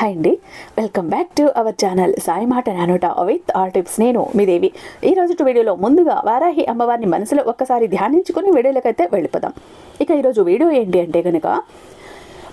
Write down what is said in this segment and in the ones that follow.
Hi అండి. Welcome back to our channel Sai మాట నానోట విత్ ఆర్ టిప్స్ నేను మీ దేవి. ఈ రోజు వీడియోలో ముందుగా వారాహి అమ్మవారిని మనసులో ఒక్కసారి ధ్యానించుకుని వీడియోలకైతే వెళ్ళిపోదాం. ఇక ఈరోజు వీడియో ఏంటి అంటే కనుక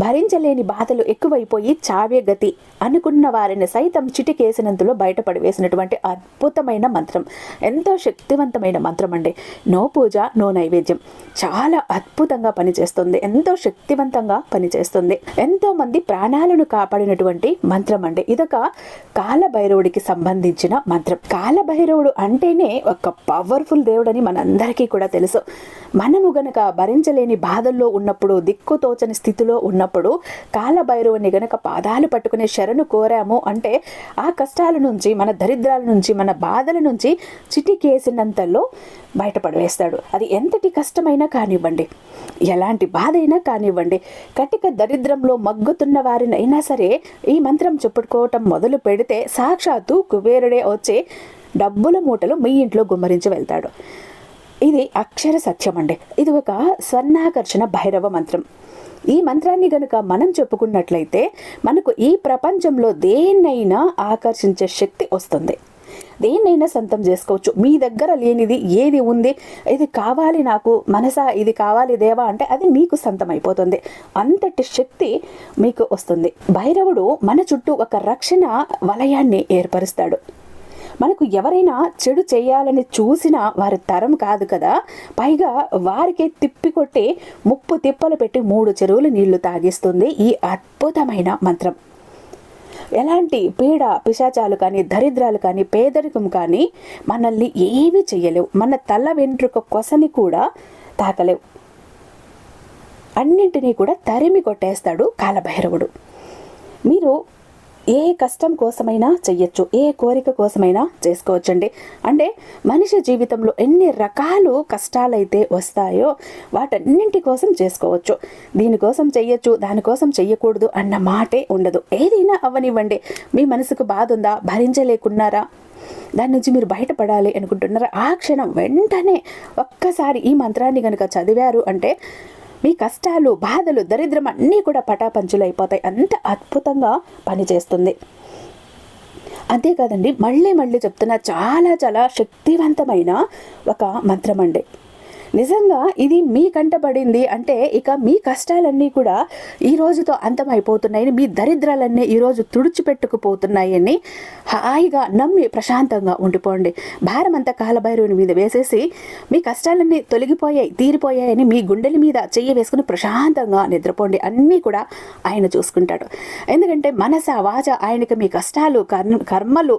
భరించలేని బాధలు ఎక్కువైపోయి చావే గతి అనుకున్న వారిని సైతం చిటికేసినంతలో బయటపడి వేసినటువంటి అద్భుతమైన మంత్రం. ఎంతో శక్తివంతమైన మంత్రం అండి. నో పూజ నో నైవేద్యం. చాలా అద్భుతంగా పనిచేస్తుంది. ఎంతో శక్తివంతంగా పనిచేస్తుంది. ఎంతో మంది ప్రాణాలను కాపాడినటువంటి మంత్రం అండి. ఇదొక కాలభైరవుడికి సంబంధించిన మంత్రం. కాలభైరవుడు అంటేనే ఒక పవర్ఫుల్ దేవుడని మనందరికీ కూడా తెలుసు. మనము గనక భరించలేని బాధల్లో ఉన్నప్పుడు దిక్కుతోచని స్థితిలో ఉన్న ఉన్నప్పుడు కాలభైరవుని గనక పాదాలు పట్టుకునే శరణు కోరాము అంటే ఆ కష్టాల నుంచి మన దరిద్రాల నుంచి మన బాధల నుంచి చిటికేసినంతలో బయటపడవేస్తాడు. అది ఎంతటి కష్టమైనా కానివ్వండి ఎలాంటి బాధ అయినా కానివ్వండి కటిక దరిద్రంలో మగ్గుతున్న వారినైనా సరే ఈ మంత్రం చెప్పుకోవటం మొదలు పెడితే సాక్షాత్తు కుబేరుడే వచ్చే డబ్బుల మూటలు మీ ఇంట్లో గుమ్మరించి వెళ్తాడు. ఇది అక్షర సత్యం అండి ఇది ఒక స్వర్ణాకర్షణ భైరవ మంత్రం. ఈ మంత్రాన్ని గనుక మనం చెప్పుకున్నట్లయితే మనకు ఈ ప్రపంచంలో దేన్నైనా ఆకర్షించే శక్తి వస్తుంది. దేన్నైనా సొంతం చేసుకోవచ్చు. మీ దగ్గర లేనిది ఏది ఉంది? ఇది కావాలి నాకు. మనసా? ఇది కావాలి దేవా? అంటే అది మీకు సొంతం అయిపోతుంది అంతటి శక్తి మీకు వస్తుంది. భైరవుడు మన చుట్టూ ఒక రక్షణ వలయాన్ని ఏర్పరుస్తాడు. మనకు ఎవరైనా చెడు చేయాలని చూసినా వారి తరం కాదు కదా. పైగా వారికే తిప్పికొట్టి ముప్పు తిప్పలు పెట్టి మూడు చెరువులు నీళ్ళు తాగిస్తుంది ఈ అద్భుతమైన మంత్రం. ఎలాంటి పీడ పిశాచాలు కానీ దరిద్రాలు కానీ పేదరికం కానీ మనల్ని ఏమీ చెయ్యలేవు. మన తల వెంట్రుక కొసని కూడా తాకలేవు. అన్నింటినీ కూడా తరిమి కొట్టేస్తాడు కాలభైరవుడు. మీరు ఏ కష్టం కోసమైనా చెయ్యొచ్చు ఏ కోరిక కోసమైనా చేసుకోవచ్చండి. అంటే మనిషి జీవితంలో ఎన్ని రకాలు కష్టాలైతే వస్తాయో వాటన్నింటి కోసం చేసుకోవచ్చు. దీనికోసం చెయ్యొచ్చు దానికోసం చెయ్యకూడదు అన్న మాటే ఉండదు. ఏదైనా అవ్వనివ్వండి మీ మనసుకు బాధ ఉందా భరించలేకున్నారా? దాని నుంచి మీరు బయటపడాలి అనుకుంటున్నారా? ఆ క్షణం వెంటనే ఒక్కసారి ఈ మంత్రాన్ని కనుక చదివారు అంటే మీ కష్టాలు బాధలు దరిద్రం అన్నీ కూడా పటాపంచులు అయిపోతాయి. అంత అద్భుతంగా పనిచేస్తుంది. అంతేకాదండి మళ్ళీ మళ్ళీ చెప్తున్న చాలా చాలా శక్తివంతమైన ఒక మంత్రం అండి. నిజంగా ఇది మీ కంటపడింది అంటే ఇక మీ కష్టాలన్నీ కూడా ఈ రోజుతో అంతమైపోతున్నాయని మీ దరిద్రాలన్నీ ఈరోజు తుడిచిపెట్టుకుపోతున్నాయని హాయిగా నమ్మి ప్రశాంతంగా ఉండిపోండి. భారం అంతా కాలభైరవుని మీద వేసేసి మీ కష్టాలన్నీ తొలగిపోయాయి తీరిపోయాయని మీ గుండెల మీద చెయ్యి వేసుకుని ప్రశాంతంగా నిద్రపోండి. అన్నీ కూడా ఆయన చూసుకుంటాడు. ఎందుకంటే మనస వాచ ఆయనకి మీ కష్టాలు కర్మలు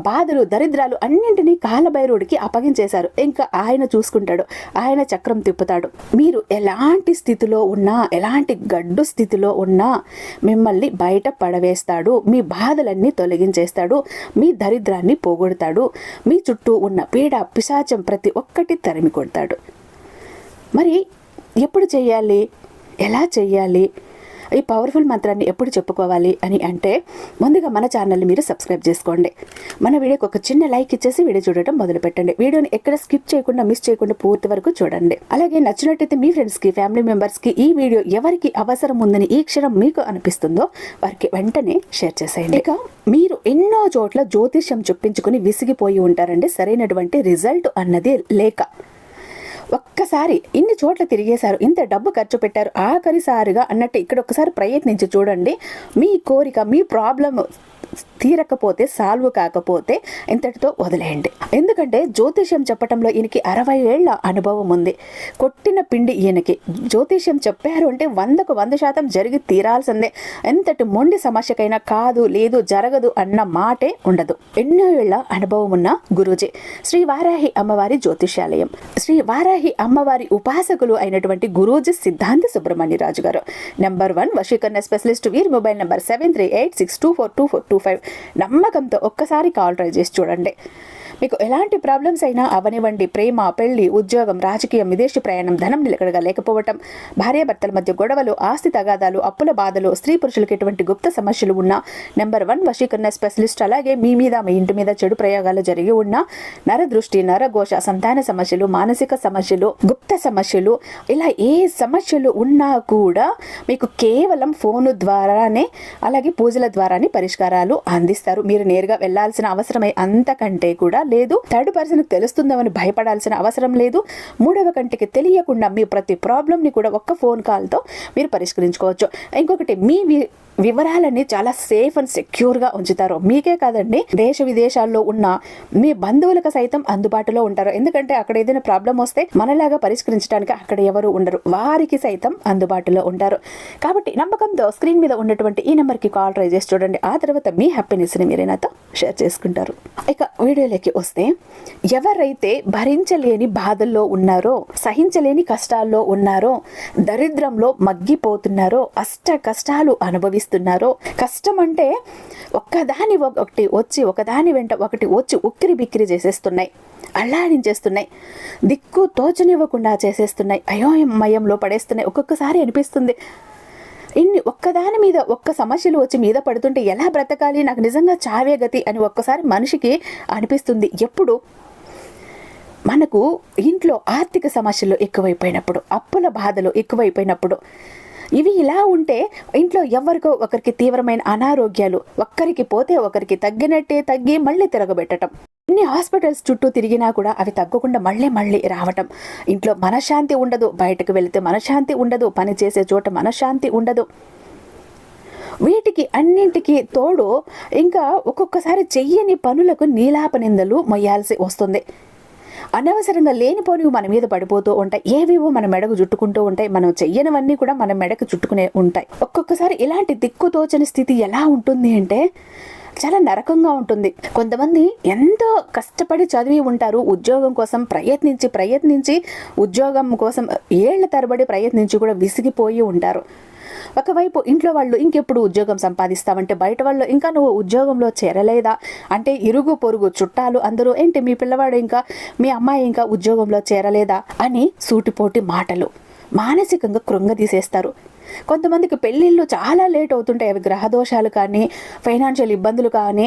బాధలు దరిద్రాలు అన్నింటినీ కాలభైరుడికి అప్పగించేశారు. ఇంకా ఆయన చూసుకుంటాడు. ఆయన చక్రం తిప్పుతాడు. మీరు ఎలాంటి స్థితిలో ఉన్నా ఎలాంటి గడ్డు స్థితిలో ఉన్నా మిమ్మల్ని బయట పడవేస్తాడు. మీ బాధలన్నీ తొలగించేస్తాడు. మీ దరిద్రాన్ని పోగొడతాడు. మీ చుట్టూ ఉన్న పీడ పిశాచం ప్రతి ఒక్కటి తరిమి కొడతాడు మరి ఎప్పుడు చేయాలి? ఎలా చేయాలి? ఈ పవర్ఫుల్ మంత్రాన్ని ఎప్పుడు చెప్పుకోవాలి అని అంటే ముందుగా మన ఛానల్ని మీరు సబ్స్క్రైబ్ చేసుకోండి. మన వీడియోకి ఒక చిన్న లైక్ ఇచ్చేసి వీడియో చూడటం మొదలు పెట్టండి వీడియోని ఎక్కడ స్కిప్ చేయకుండా మిస్ చేయకుండా పూర్తి వరకు చూడండి. అలాగే నచ్చినట్టయితే మీ ఫ్రెండ్స్కి ఫ్యామిలీ మెంబర్స్కి ఈ వీడియో ఎవరికి అవసరం ఉందని ఈ క్షణం మీకు అనిపిస్తుందో వారికి వెంటనే షేర్ చేసేయండి. ఇక మీరు ఎన్నో చోట్ల జ్యోతిష్యం చెప్పించుకుని విసిగిపోయి ఉంటారండి. సరైనటువంటి రిజల్ట్ అన్నది లేక. ఒక్కసారి ఇన్ని చోట్ల తిరిగేశారు ఇంత డబ్బు ఖర్చు పెట్టారు ఆఖరిసారిగా అన్నట్టు ఇక్కడ ఒకసారి ప్రయత్నించి చూడండి. మీ కోరిక మీ ప్రాబ్లమ్ తీరకపోతే సాల్వ్ కాకపోతే ఇంతటితో వదిలేయండి. ఎందుకంటే జ్యోతిష్యం చెప్పటంలో ఈయనకి అరవై ఏళ్ళ అనుభవం ఉంది. కొట్టిన పిండి ఈయనకి. జ్యోతిష్యం చెప్పారు అంటే వందకు వంద శాతం జరిగి తీరాల్సిందే. ఎంతటి మొండి సమస్యకైనా కాదు లేదు జరగదు అన్న మాటే ఉండదు. ఎన్నో ఏళ్ళ అనుభవం ఉన్న గురూజీ. శ్రీ వారాహి అమ్మవారి జ్యోతిష్యాలయం. శ్రీ వారాహి అమ్మవారి ఉపాసకులు అయినటువంటి గురూజీ సిద్ధాంత సుబ్రహ్మణ్యరాజు గారు. నెంబర్ వన్ వశీకరణ స్పెషలిస్ట్ వీరి. Mobile number seven three eight six two four two four two five నమ్మకంతో ఒక్కసారి కాల్ ట్రై చేసి చూడండి. మీకు ఎలాంటి ప్రాబ్లమ్స్ అయినా అవనివ్వండి. ప్రేమ పెళ్ళి ఉద్యోగం రాజకీయం విదేశీ ప్రయాణం ధనం నిలకడగా లేకపోవటం భార్యాభర్తల మధ్య గొడవలు ఆస్తి తగాదాలు అప్పుల బాధలు స్త్రీ పురుషులకు ఎటువంటి గుప్త సమస్యలు ఉన్నా నెంబర్ వన్ వశీకరణ స్పెషలిస్ట్ అలాగే మీ మీద మీ ఇంటి మీద చెడు ప్రయోగాలు జరిగి ఉన్న నరదృష్టి నరఘోష సంతాన సమస్యలు మానసిక సమస్యలు గుప్త సమస్యలు ఇలా ఏ సమస్యలు ఉన్నా కూడా మీకు కేవలం ఫోను ద్వారానే అలాగే పూజల ద్వారానే పరిష్కారాలు అందిస్తారు. మీరు నేరుగా వెళ్ళాల్సిన అవసరమై అంతకంటే కూడా లేదు థర్డ్ పర్సన్కి తెలుస్తుందామని భయపడాల్సిన అవసరం లేదు. మూడవ కంటికి తెలియకుండా మీ ప్రతి ప్రాబ్లమ్ని కూడా ఒక్క ఫోన్ కాల్తో మీరు పరిష్కరించుకోవచ్చు. ఇంకొకటి మీ వివరాలన్నీ చాలా సేఫ్ అండ్ సెక్యూర్గా ఉంచుతారు. మీకే కాదండి దేశ విదేశాల్లో ఉన్న మీ బంధువులకు సైతం అందుబాటులో ఉంటారు. ఎందుకంటే అక్కడ ఏదైనా ప్రాబ్లం వస్తే మనలాగా పరిష్కరించడానికి అక్కడ ఎవరు ఉండరు. వారికి సైతం అందుబాటులో ఉంటారు. కాబట్టి నమ్మకంతో స్క్రీన్ మీద ఉన్నటువంటి ఈ నెంబర్కి కాల్ ట్రై చేసి చూడండి. ఆ తర్వాత మీ హ్యాపీనెస్ని మీరే నాతో షేర్ చేసుకుంటారు. ఇక వీడియోలోకి వస్తే ఎవరైతే భరించలేని బాధల్లో ఉన్నారో సహించలేని కష్టాల్లో ఉన్నారో దరిద్రంలో మగ్గిపోతున్నారో అష్ట కష్టాలు అనుభవిస్తున్నారో కష్టం అంటే ఒక్కదాని ఒకటి వచ్చి ఒకదాని వెంట ఒకటి వచ్చి ఉక్కిరి బిక్కిరి చేసేస్తున్నాయి. అల్లాడించేస్తున్నాయి. దిక్కు తోచనివ్వకుండా చేసేస్తున్నాయి. అయోమయంలో పడేస్తున్నాయి. ఒక్కొక్కసారి అనిపిస్తుంది. ఇన్ని ఒక్కదాని మీద ఒక్క సమస్యలు వచ్చి మీద పడుతుంటే ఎలా బ్రతకాలి? నాకు నిజంగా చావే గతి అని ఒక్కసారి మనిషికి అనిపిస్తుంది. ఎప్పుడు? మనకు ఇంట్లో ఆర్థిక సమస్యలు ఎక్కువైపోయినప్పుడు అప్పుల బాధలు ఎక్కువైపోయినప్పుడు ఇవి ఇలా ఉంటే ఇంట్లో ఎవరికో ఒకరికి తీవ్రమైన అనారోగ్యాలు ఒక్కరికి పోతే ఒకరికి తగ్గినట్టే తగ్గి మళ్ళీ తిరగబెట్టడం ఎన్ని హాస్పిటల్స్ చుట్టూ తిరిగినా కూడా అవి తగ్గకుండా మళ్ళీ మళ్ళీ రావటం. ఇంట్లో మనశ్శాంతి ఉండదు బయటకు వెళితే మనశ్శాంతి ఉండదు పని చేసే చోట మనశ్శాంతి ఉండదు. వీటికి అన్నింటికి తోడు ఇంకా ఒక్కొక్కసారి చెయ్యని పనులకు నీలాప నిందలు మొయ్యాల్సి వస్తుంది. అనవసరంగా లేనిపోనివి మన మీద పడిపోతూ ఉంటాయి. ఏవేవో మన మెడకు చుట్టుకుంటూ ఉంటాయి. మనం చెయ్యనివన్నీ కూడా మన మెడకు చుట్టుకునే ఉంటాయి. ఒక్కొక్కసారి ఇలాంటి దిక్కుతోచని స్థితి ఎలా ఉంటుంది అంటే చాలా నరకంగా ఉంటుంది. కొంతమంది ఎంతో కష్టపడి చదివి ఉంటారు. ఉద్యోగం కోసం ప్రయత్నించి ప్రయత్నించి ఉద్యోగం కోసం ఏళ్ళ తరబడి ప్రయత్నించి కూడా విసిగిపోయి ఉంటారు. ఒకవైపు ఇంట్లో వాళ్ళు ఇంకెప్పుడు ఉద్యోగం సంపాదిస్తామంటే బయట వాళ్ళు ఇంకా నువ్వు ఉద్యోగంలో చేరలేదా? అంటే ఇరుగు పొరుగు చుట్టాలు అందరూ ఏంటి మీ పిల్లవాడు ఇంకా మీ అమ్మాయి ఇంకా ఉద్యోగంలో చేరలేదా? అని సూటిపోటి మాటలు. మానసికంగా కృంగదీసేస్తారు కొంతమందికి పెళ్ళిళ్ళు చాలా లేట్ అవుతుంటాయి అవి గ్రహదోషాలు కానీ ఫైనాన్షియల్ ఇబ్బందులు కానీ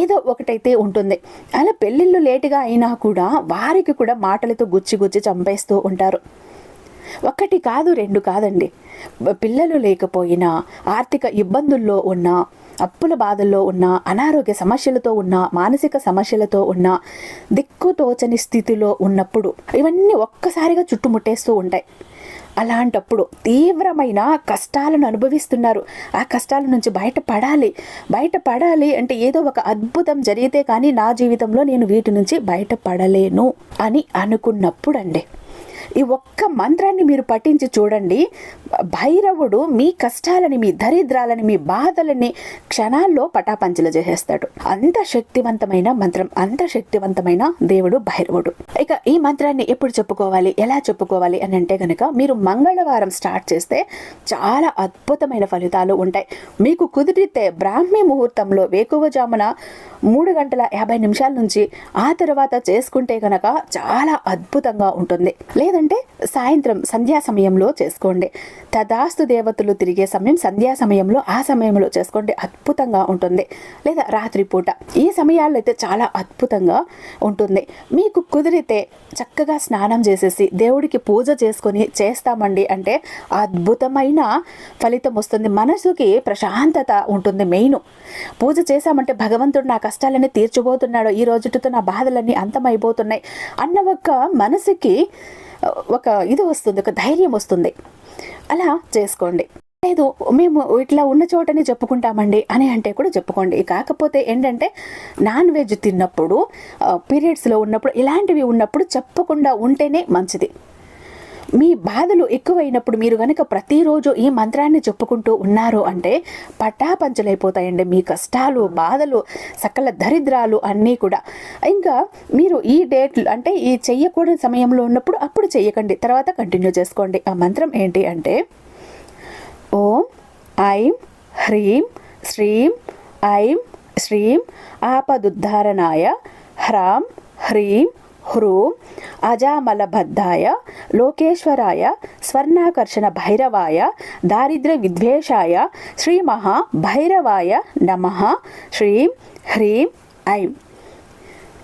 ఏదో ఒకటైతే ఉంటుంది. అలా పెళ్ళిళ్ళు లేటుగా అయినా కూడా వారికి కూడా మాటలతో గుచ్చి గుచ్చి చంపేస్తూ ఉంటారు. ఒకటి కాదు రెండు కాదండి. పిల్లలు లేకపోయినా ఆర్థిక ఇబ్బందుల్లో ఉన్న అప్పుల బాధల్లో ఉన్న అనారోగ్య సమస్యలతో ఉన్న మానసిక సమస్యలతో ఉన్న దిక్కుతోచని స్థితిలో ఉన్నప్పుడు ఇవన్నీ ఒక్కసారిగా చుట్టుముట్టేస్తూ ఉంటాయి. అలాంటప్పుడు తీవ్రమైన కష్టాలను అనుభవిస్తున్నారు. ఆ కష్టాల నుంచి బయటపడాలి. బయటపడాలి అంటే ఏదో ఒక అద్భుతం జరిగితే కానీ నా జీవితంలో నేను వీటి నుంచి బయటపడలేను అని అనుకున్నప్పుడు అండి ఈ ఒక్క మంత్రాన్ని మీరు పఠించి చూడండి. భైరవుడు మీ కష్టాలని మీ దరిద్రాలని మీ బాధలని క్షణాల్లో పటాపంచలు చేసేస్తాడు. అంత శక్తివంతమైన మంత్రం అంత శక్తివంతమైన దేవుడు భైరవుడు. ఇక ఈ మంత్రాన్ని ఎప్పుడు చెప్పుకోవాలి ఎలా చెప్పుకోవాలి అని అంటే కనుక మీరు మంగళవారం స్టార్ట్ చేస్తే చాలా అద్భుతమైన ఫలితాలు ఉంటాయి. మీకు కుదిరితే బ్రాహ్మీ ముహూర్తంలో వేకువజామున మూడు గంటల యాభై నిమిషాల నుంచి ఆ తర్వాత చేసుకుంటే కనుక చాలా అద్భుతంగా ఉంటుంది. లేదంటే సాయంత్రం సంధ్యా సమయంలో చేసుకోండి. తదాస్తు దేవతలు తిరిగే సమయం సంధ్యా సమయంలో ఆ సమయంలో చేసుకోండి. అద్భుతంగా ఉంటుంది. లేదా రాత్రిపూట ఈ సమయాల్లో అయితే చాలా అద్భుతంగా ఉంటుంది. మీకు కుదిరితే చక్కగా స్నానం చేసేసి దేవుడికి పూజ చేసుకొని చేస్తామండి అంటే అద్భుతమైన ఫలితం వస్తుంది. మనసుకి ప్రశాంతత ఉంటుంది మెయిన్. పూజ చేశామంటే భగవంతుడు నా కష్టాలన్నీ తీర్చబోతున్నాడు. ఈ రోజుతో నా బాధలన్నీ అంతమైపోతున్నాయి. అన్న ఒక మనసుకి ఒక ఇది వస్తుంది ఒక ధైర్యం వస్తుంది. అలా చేసుకోండి. లేదు మేము ఇట్లా ఉన్న చోటనే చెప్పుకుంటామండి అని అంటే కూడా చెప్పుకోండి. కాకపోతే ఏంటంటే నాన్ వెజ్ తిన్నప్పుడు పీరియడ్స్లో ఉన్నప్పుడు ఇలాంటివి ఉన్నప్పుడు చెప్పకుండా ఉంటేనే మంచిది. మీ బాధలు ఎక్కువైనప్పుడు మీరు కనుక ప్రతిరోజు ఈ మంత్రాన్ని చెప్పుకుంటూ ఉన్నారు అంటే పటాపంచలైపోతాయండి. మీ కష్టాలు బాధలు సకల దరిద్రాలు అన్నీ కూడా. ఇంకా మీరు ఈ డేట్లు అంటే ఈ చెయ్యకూడని సమయంలో ఉన్నప్పుడు అప్పుడు చెయ్యకండి. తర్వాత కంటిన్యూ చేసుకోండి. ఆ మంత్రం ఏంటి అంటే ఓం ఐం హ్రీం శ్రీం ఐం శ్రీం ఆపదుద్ధారణాయ హ్రాం హ్రీం హ్రూం అజామలబద్ధాయ లోకేశ్వరాయ స్వర్ణాకర్షణ భైరవాయ దారిద్ర్య విద్వేషాయ శ్రీ మహా భైరవాయ నమ శ్రీం హ్రీం ఐం.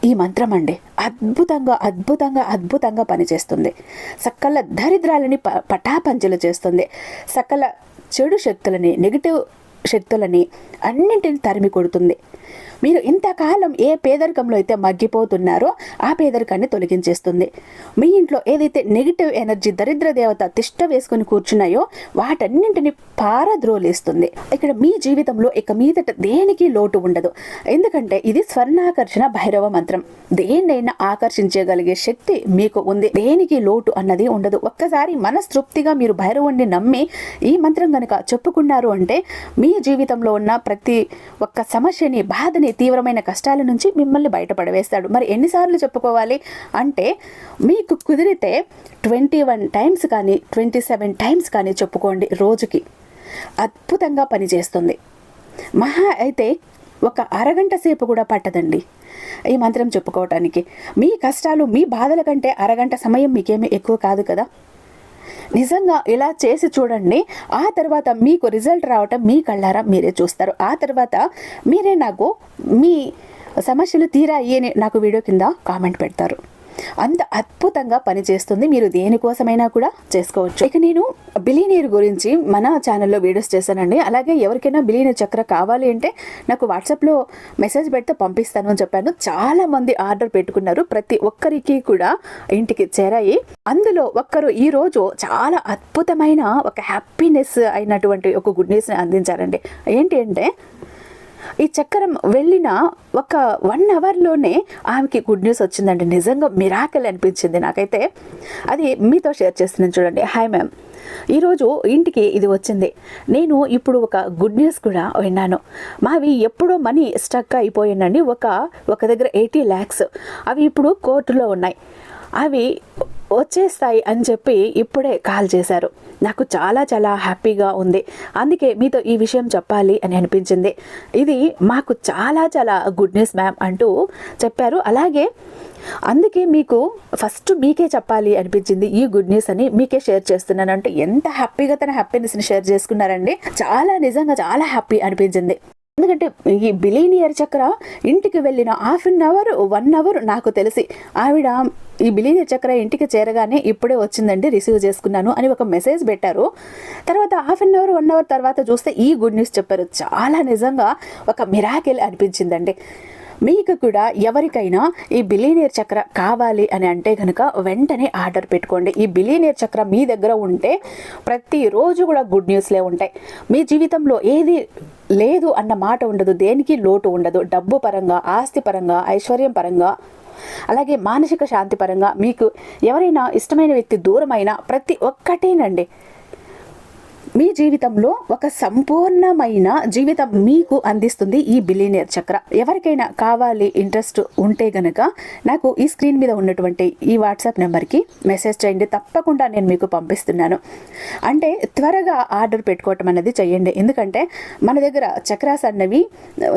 ఈ మంత్రం అండి అద్భుతంగా అద్భుతంగా అద్భుతంగా పనిచేస్తుంది. సకల దరిద్రాలని ప పటాపంచలు చేస్తుంది. సకల చెడు శక్తులని నెగిటివ్ శక్తులని అన్నింటిని తరిమి కొడుతుంది. మీరు ఇంతకాలం ఏ పేదరికంలో అయితే మగ్గిపోతున్నారో ఆ పేదరికాన్ని తొలగించేస్తుంది. మీ ఇంట్లో ఏదైతే నెగిటివ్ ఎనర్జీ దరిద్ర దేవత తిష్ట వేసుకుని కూర్చున్నాయో వాటన్నింటిని పారద్రోలేస్తుంది. ఇక్కడ మీ జీవితంలో ఇక మీదట దేనికి లోటు ఉండదు. ఎందుకంటే ఇది స్వర్ణాకర్షణ భైరవ మంత్రం. దేన్నైనా ఆకర్షించగలిగే శక్తి మీకు ఉంది. దేనికి లోటు అన్నది ఉండదు. ఒక్కసారి మనస్తృప్తిగా మీరు భైరవుణ్ణి నమ్మి ఈ మంత్రం కనుక చెప్పుకున్నారు అంటే మీ జీవితంలో ఉన్న ప్రతి ఒక్క సమస్యని బాధని తీవ్రమైన కష్టాల నుంచి మిమ్మల్ని బయటపడవేస్తాడు. మరి ఎన్నిసార్లు చెప్పుకోవాలి? అంటే మీకు కుదిరితే ట్వంటీ వన్ టైమ్స్ కానీ ట్వంటీ సెవెన్ టైమ్స్ కానీ చెప్పుకోండి రోజుకి. అద్భుతంగా పనిచేస్తుంది. మహా అయితే ఒక అరగంట సేపు కూడా పట్టదండి ఈ మంత్రం చెప్పుకోవటానికి. మీ కష్టాలు మీ బాధల కంటే అరగంట సమయం మీకేమీ ఎక్కువ కాదు కదా? నిజంగా ఇలా చేసి చూడండి ఆ తర్వాత మీకు రిజల్ట్ రావటం మీ కళ్ళారా మీరే చూస్తారు. ఆ తర్వాత మీరే నాకు మీ సమస్యలు తీరాయి అని నాకు వీడియో కింద కామెంట్ పెడతారు. అంత అద్భుతంగా పనిచేస్తుంది. మీరు దేనికోసమైనా కూడా చేసుకోవచ్చు. ఇక నేను బిలీనీర్ గురించి మన ఛానల్లో వీడియోస్ చేశానండి. అలాగే ఎవరికైనా బిలీనీర్ చక్ర కావాలి అంటే నాకు వాట్సాప్లో మెసేజ్ పెడితే పంపిస్తాను అని చెప్పాను. చాలా మంది ఆర్డర్ పెట్టుకున్నారు. ప్రతి ఒక్కరికి కూడా ఇంటికి చేరాయి. అందులో ఒక్కరు ఈ రోజు చాలా అద్భుతమైన ఒక హ్యాపీనెస్ అయినటువంటి ఒక గుడ్ న్యూస్ని అందించారండి. ఏంటి అంటే ఈ చక్రం వెళ్ళిన ఒక వన్ అవర్లోనే ఆమెకి గుడ్ న్యూస్ వచ్చిందండి. నిజంగా మిరాకల్ అనిపించింది నాకైతే. అది మీతో షేర్ చేస్తున్నాను చూడండి. హాయ్ మ్యామ్ ఈరోజు ఇంటికి ఇది వచ్చింది. నేను ఇప్పుడు ఒక గుడ్ న్యూస్ కూడా విన్నాను. మావి ఎప్పుడో మనీ స్టక్ అయిపోయిందండి. ఒక ఒక దగ్గర ఎయిటీ ల్యాక్స్ అవి ఇప్పుడు కోర్టులో ఉన్నాయి. అవి వచ్చేస్తాయి అని చెప్పి ఇప్పుడే కాల్ చేశారు. నాకు చాలా చాలా హ్యాపీగా ఉంది. అందుకే మీతో ఈ విషయం చెప్పాలి అని అనిపించింది. ఇది మాకు చాలా చాలా గుడ్ న్యూస్ మ్యామ్ అంటూ చెప్పారు. అలాగే అందుకే మీకు ఫస్ట్ మీకే చెప్పాలి అనిపించింది ఈ గుడ్ న్యూస్ అని మీకే షేర్ చేస్తున్నాను. అంటే ఎంత హ్యాపీగా తన హ్యాపీనెస్ని షేర్ చేసుకున్నారండి. చాలా నిజంగా చాలా హ్యాపీ అనిపించింది. ఎందుకంటే ఈ బిలీనియర్ చక్ర ఇంటికి వెళ్ళిన half an hour one hour నాకు తెలిసి. ఆవిడ ఈ బిలీనియర్ చక్ర ఇంటికి చేరగానే ఇప్పుడే వచ్చిందండి రిసీవ్ చేసుకున్నాను అని ఒక మెసేజ్ పెట్టారు. తర్వాత half an hour one hour తర్వాత చూస్తే ఈ గుడ్ న్యూస్ చెప్పారు. చాలా నిజంగా ఒక మిరాకిల్ అనిపించిందండి. మీకు కూడా ఎవరికైనా ఈ బిలీనియర్ చక్ర కావాలి అని అంటే కనుక వెంటనే ఆర్డర్ పెట్టుకోండి. ఈ బిలీనియర్ చక్ర మీ దగ్గర ఉంటే ప్రతిరోజు కూడా గుడ్ న్యూస్లే ఉంటాయి. మీ జీవితంలో ఏది లేదు అన్న మాట ఉండదు దేనికి లోటు ఉండదు డబ్బు పరంగా ఆస్తి పరంగా ఐశ్వర్యం పరంగా అలాగే మానసిక శాంతి పరంగా మీకు ఎవరైనా ఇష్టమైన వ్యక్తి దూరమైన ప్రతి ఒక్కటేనండి. మీ జీవితంలో ఒక సంపూర్ణమైన జీవితం మీకు అందిస్తుంది ఈ బిలీనియర్ చక్ర. ఎవరికైనా కావాలి ఇంట్రెస్ట్ ఉంటే గనక నాకు ఈ స్క్రీన్ మీద ఉన్నటువంటి ఈ వాట్సాప్ నెంబర్కి మెసేజ్ చేయండి. తప్పకుండా నేను మీకు పంపిస్తున్నాను. అంటే త్వరగా ఆర్డర్ పెట్టుకోవటం అనేది చేయండి. ఎందుకంటే మన దగ్గర చక్రాస్ అన్నవి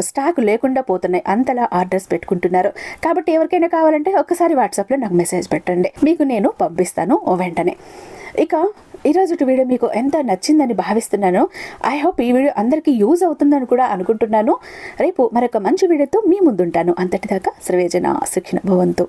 స్టాక్ లేకుండా పోతున్నాయి. అంతలా ఆర్డర్స్ పెట్టుకుంటున్నారు. కాబట్టి ఎవరికైనా కావాలంటే ఒకసారి వాట్సాప్లో నాకు మెసేజ్ పెట్టండి. మీకు నేను పంపిస్తాను వెంటనే. ఇక ఈరోజు వీడియో మీకు ఎంత నచ్చిందని భావిస్తున్నాను ఐ హోప్ ఈ వీడియో అందరికీ యూజ్ అవుతుందని కూడా అనుకుంటున్నాను. రేపు మరొక మంచి వీడియోతో మీ ముందుంటాను. అంతటిదాకా సర్వేజన శిక్షణ భవంతు.